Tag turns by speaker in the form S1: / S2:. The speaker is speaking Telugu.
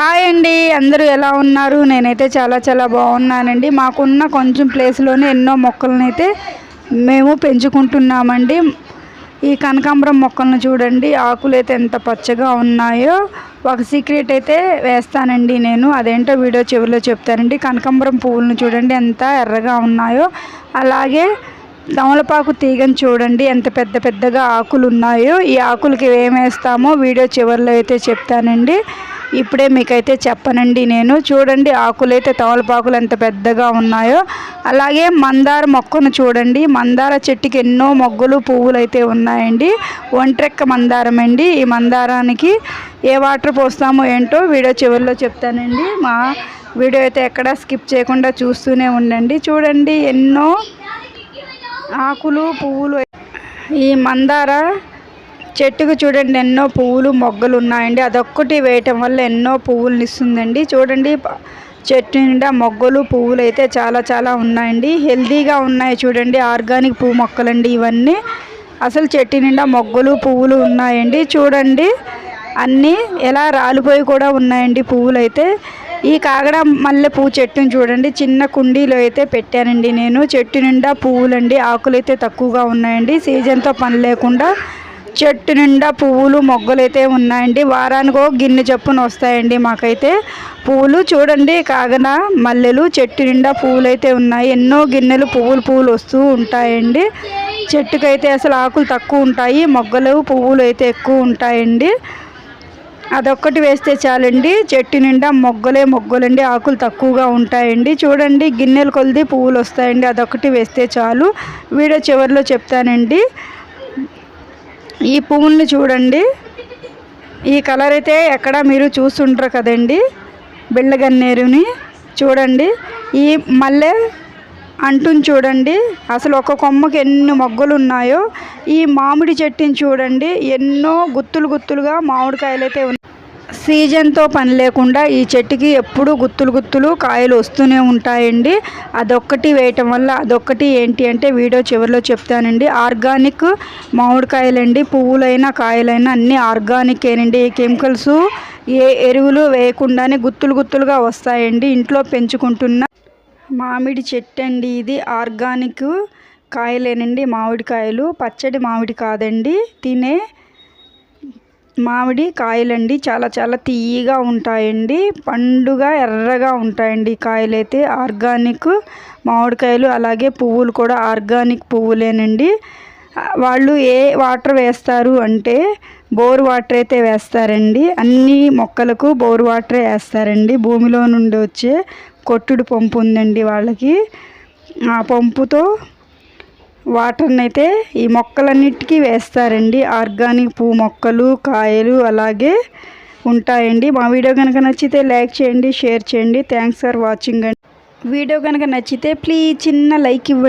S1: హాయ్ అండి అందరూ ఎలా ఉన్నారు? నేనైతే చాలా చాలా బాగున్నానండి. మాకున్న కొంచెం ప్లేస్లోనే ఎన్నో మొక్కలను అయితే మేము పెంచుకుంటున్నామండి. ఈ కనకాంబరం మొక్కలను చూడండి ఆకులు అయితే ఎంత పచ్చగా ఉన్నాయో. ఒక సీక్రెట్ అయితే వేస్తానండి నేను. అదేంటో వీడియో చివరిలో చెప్తానండి. కనకాంబరం పువ్వులను చూడండి ఎంత ఎర్రగా ఉన్నాయో. అలాగే తమలపాకు తీగను చూడండి ఎంత పెద్ద పెద్దగా ఆకులు ఉన్నాయో ఈ ఆకులకి ఏమేస్తామో వీడియో చివరిలో అయితే చెప్తానండి. ఇప్పుడే మీకైతే చెప్పనండి నేను. చూడండి ఆకులైతే తమలపాకులు ఎంత పెద్దగా ఉన్నాయో. అలాగే మందార మొక్కను చూడండి. మందార చెట్టుకి ఎన్నో మొగ్గలు పువ్వులు అయితే ఉన్నాయండి. ఒంట్రెక్క మందారం అండి ఈ మందారానికి ఏ వాటర్ పోస్తామో ఏంటో వీడియో చివరిలో చెప్తానండి. మా వీడియో అయితే ఎక్కడా స్కిప్ చేయకుండా చూస్తూనే ఉండండి. చూడండి ఎన్నో ఆకులు పువ్వులు. ఈ మందార చెట్టుకు చూడండి ఎన్నో పువ్వులు మొగ్గలు ఉన్నాయండి అదొక్కటి వేయటం వల్ల ఎన్నో పువ్వులు ఇస్తుందండి చూడండి చెట్టు నిండా మొగ్గలు పువ్వులు అయితే చాలా చాలా ఉన్నాయండి. హెల్తీగా ఉన్నాయి చూడండి ఆర్గానిక్ పువ్వు మొక్కలండి ఇవన్నీ. అసలు చెట్టు నిండా మొగ్గలు పువ్వులు ఉన్నాయండి. చూడండి అన్నీ ఎలా రాలిపోయి కూడా ఉన్నాయండి పువ్వులు అయితే ఈ కాగడ మల్లె పువ్వు చెట్టుని చూడండి చిన్న కుండీలో అయితే పెట్టానండి నేను. చెట్టు నిండా పువ్వులండి ఆకులు అయితే తక్కువగా ఉన్నాయండి. సీజన్తో పని లేకుండా చెట్టు నిండా పువ్వులు మొగ్గలు అయితే ఉన్నాయండి. వారానికి ఒక గిన్నె చెప్పున వస్తాయండి మాకైతే. పువ్వులు చూడండి కాగన మల్లెలు చెట్టు నిండా పువ్వులు అయితే ఉన్నాయి. ఎన్నో గిన్నెలు పువ్వులు పువ్వులు వస్తూ ఉంటాయండి. చెట్టుకైతే అసలు ఆకులు తక్కువ ఉంటాయి. మొగ్గలు పువ్వులు అయితే ఎక్కువ ఉంటాయండి. అదొక్కటి వేస్తే చాలండి. చెట్టు నిండా మొగ్గలే మొగ్గలండి. ఆకులు తక్కువగా ఉంటాయండి. చూడండి గిన్నెలు కొలిది పువ్వులు వస్తాయండి. అదొకటి వేస్తే చాలు. వీడియో చివరిలో చెప్తానండి. ఈ పువ్వుల్ని చూడండి. ఈ కలర్ అయితే ఎక్కడ మీరు చూస్తుంటారు కదండి. బిళ్ళగన్నేరుని చూడండి. ఈ మల్లె అంటుని చూడండి. అసలు ఒక కొమ్మకి ఎన్ని మొగ్గలు ఉన్నాయో. ఈ మామిడి చెట్టుని చూడండి. ఎన్నో గుత్తులు గుత్తులుగా మామిడికాయలు అయితే ఉన్నాయి. సీజన్తో పని లేకుండా ఈ చెట్టుకి ఎప్పుడూ గుత్తులు గుత్తులు కాయలు వస్తూనే ఉంటాయండి. అదొక్కటి వేయటం వల్ల అదొక్కటి ఏంటి అంటే వీడియో చివరిలో చెప్తానండి. ఆర్గానిక్ మామిడికాయలండి. పువ్వులైనా కాయలైనా అన్నీ ఆర్గానికేనండి. ఈ కెమికల్స్ ఏ ఎరువులు వేయకుండానే గుత్తులు గుత్తులుగా వస్తాయండి. ఇంట్లో పెంచుకుంటున్న మామిడి చెట్టు అండి ఇది. ఆర్గానిక్ కాయలేనండి మామిడికాయలు. పచ్చడి మామిడి కాదండి. తినే మామిడి కాయలండి చాలా చాలా తీయగా ఉంటాయండి. పండుగ ఎర్రగా ఉంటాయండి కాయలు అయితే ఆర్గానిక్ మామిడికాయలు అలాగే పువ్వులు కూడా ఆర్గానిక్ పువ్వులేనండి. వాళ్ళు ఏ వాటర్ వేస్తారు అంటే బోర్ వాటర్ అయితే వేస్తారండి. అన్ని మొక్కలకు బోర్ వాటరే వేస్తారండి. భూమిలో నుండి వచ్చే కొట్టుడు పంపు ఉందండి వాళ్ళకి. ఆ పంపుతో వాటర్ని అయితే ఈ మొక్కలన్నిటికీ వేస్తారండి. ఆర్గానిక్ పువ్వు మొక్కలు కాయలు అలాగే ఉంటాయండి. మా వీడియో కనుక నచ్చితే లైక్ చేయండి షేర్ చేయండి. థ్యాంక్స్ ఫర్ వాచింగ్ అండి. వీడియో కనుక నచ్చితే ప్లీజ్ చిన్న లైక్ ఇవ్వండి.